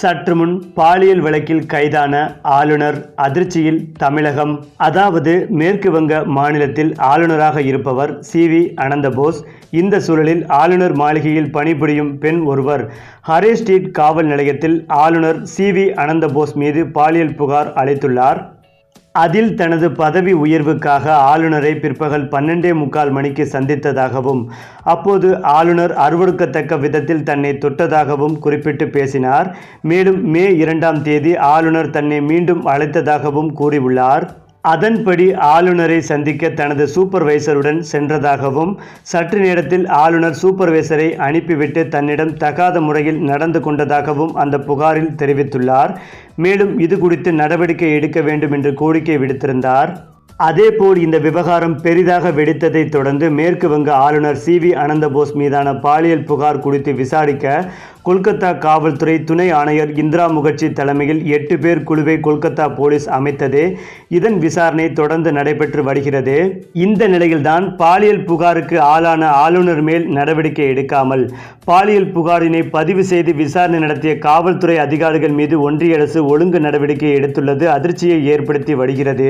சற்று முன் பாலியல் வழக்கில் கைதான ஆளுநர் அதிர்ச்சியில் தமிழகம். அதாவது மேற்கு வங்க மாநிலத்தில் ஆளுநராக இருப்பவர் சி. வி. அனந்தபோஸ். இந்த சூழலில் ஆளுநர் மாளிகையில் பணிபுரியும் பெண் ஒருவர். ஹரே ஸ்ட்ரீட் காவல் நிலையத்தில் ஆளுநர் சி. வி. அனந்தபோஸ் மீது பாலியல் புகார் அளித்துள்ளார். அதில் தனது பதவி உயர்வுக்காக ஆளுநரை பிற்பகல் பன்னெண்டே முக்கால் மணிக்கு சந்தித்ததாகவும் அப்போது ஆளுநர் அறுவடுக்கத்தக்க விதத்தில் தன்னை தொட்டதாகவும் குறிப்பிட்டு பேசினார். மேலும் மே இரண்டாம் தேதி ஆளுநர் தன்னை மீண்டும் அழைத்ததாகவும் கூறியுள்ளார். அதன்படி ஆளுநரை சந்திக்க தனது சூப்பர்வைசருடன் சென்றதாகவும் சற்று நேரத்தில் ஆளுநர் சூப்பர்வைசரை அனுப்பிவிட்டு தன்னிடம் தகாத முறையில் நடந்து கொண்டதாகவும் அந்த புகாரில் தெரிவித்துள்ளார். மேலும் இது குறித்து நடவடிக்கை எடுக்க வேண்டும் என்று கோரிக்கை விடுத்திருந்தார். அதேபோல் இந்த விவகாரம் பெரிதாக வெடித்ததை தொடர்ந்து மேற்கு வங்க ஆளுநர் சி வி அனந்தபோஸ் மீதான பாலியல் புகார் குறித்து விசாரிக்க கொல்கத்தா காவல்துறை துணை ஆணையர் இந்திரா முகர்ஜி தலைமையில் எட்டு பேர் குழுவை கொல்கத்தா போலீஸ் அமைத்தது. இதன் விசாரணை தொடர்ந்து நடைபெற்று வருகிறது. இந்த நிலையில்தான் பாலியல் புகாருக்கு ஆளான ஆளுநர் மேல் நடவடிக்கை எடுக்காமல் பாலியல் புகாரினை பதிவு செய்து விசாரணை நடத்திய காவல்துறை அதிகாரிகள் மீது ஒன்றிய அரசு ஒழுங்கு நடவடிக்கை எடுத்துள்ளது. அதிர்ச்சியை ஏற்படுத்தி வருகிறது.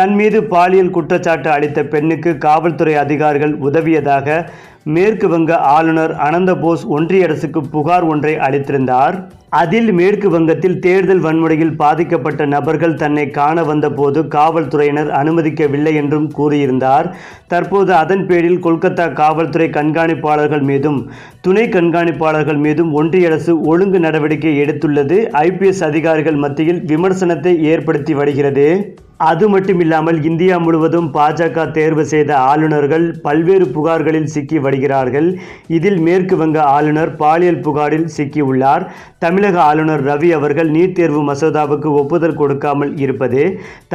தன் மீது பாலியல் குற்றச்சாட்டு அளித்த பெண்ணுக்கு காவல்துறை அதிகாரிகள் உதவியதாக மேற்கு வங்க ஆளுநர் அனந்தபோஸ் ஒன்றிய அரசுக்கு புகார் ஒன்றை அளித்திருந்தார். அதில் மேற்கு வங்கத்தில் தேர்தல் வன்முறையில் பாதிக்கப்பட்ட நபர்கள் தன்னை காண வந்தபோது காவல்துறையினர் அனுமதிக்கவில்லை என்றும் கூறியிருந்தார். தற்போது அதன் பேரில் கொல்கத்தா காவல்துறை கண்காணிப்பாளர்கள் மீதும் துணை கண்காணிப்பாளர்கள் மீதும் ஒன்றிய அரசு ஒழுங்கு நடவடிக்கை எடுத்துள்ளது. ஐபிஎஸ் அதிகாரிகள் மத்தியில் விமர்சனத்தை ஏற்படுத்தி வருகிறது. அது மட்டுமில்லாமல் இந்தியா முழுவதும் பாஜக தேர்வு செய்த ஆளுநர்கள் பல்வேறு புகார்களில் சிக்கி வருகிறார்கள். இதில் மேற்கு வங்க ஆளுநர் பாலியல் புகாரில் சிக்கியுள்ளார் தமிழக ஆளுநர் ரவி அவர்கள் நீட் தேர்வு மசோதாவுக்கு ஒப்புதல் கொடுக்காமல் இருப்பது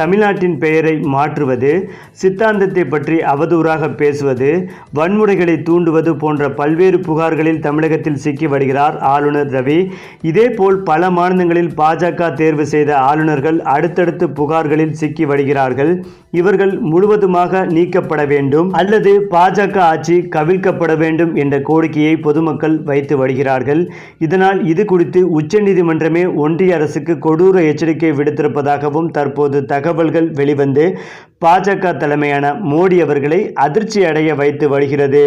தமிழ்நாட்டின் பெயரை மாற்றுவது சித்தாந்தத்தை பற்றி அவதூறாக பேசுவது வன்முறைகளை தூண்டுவது போன்ற பல்வேறு புகார்களில் தமிழகத்தில் சிக்கி வருகிறார் ஆளுநர் ரவி. இதேபோல் பல மாநிலங்களில் பாஜக தேர்வு செய்த ஆளுநர்கள் அடுத்தடுத்து புகார்களில் சிக்கி சிக்கி வருகிறார்கள். இவர்கள் முழுவதுமாக நீக்கப்பட வேண்டும். அல்லது பாஜக ஆட்சி கவிழ்க்கப்பட வேண்டும் என்ற கோரிக்கையை பொதுமக்கள் வைத்து வருகிறார்கள். இதனால் இது குறித்து உச்சநீதிமன்றமே ஒன்றிய அரசுக்கு கொடூர எச்சரிக்கை விடுத்திருப்பதாகவும் தற்போது தகவல்கள் வெளிவந்து பாஜக தலைமையான மோடி அவர்களை அதிர்ச்சி அடைய வைத்து வருகிறது.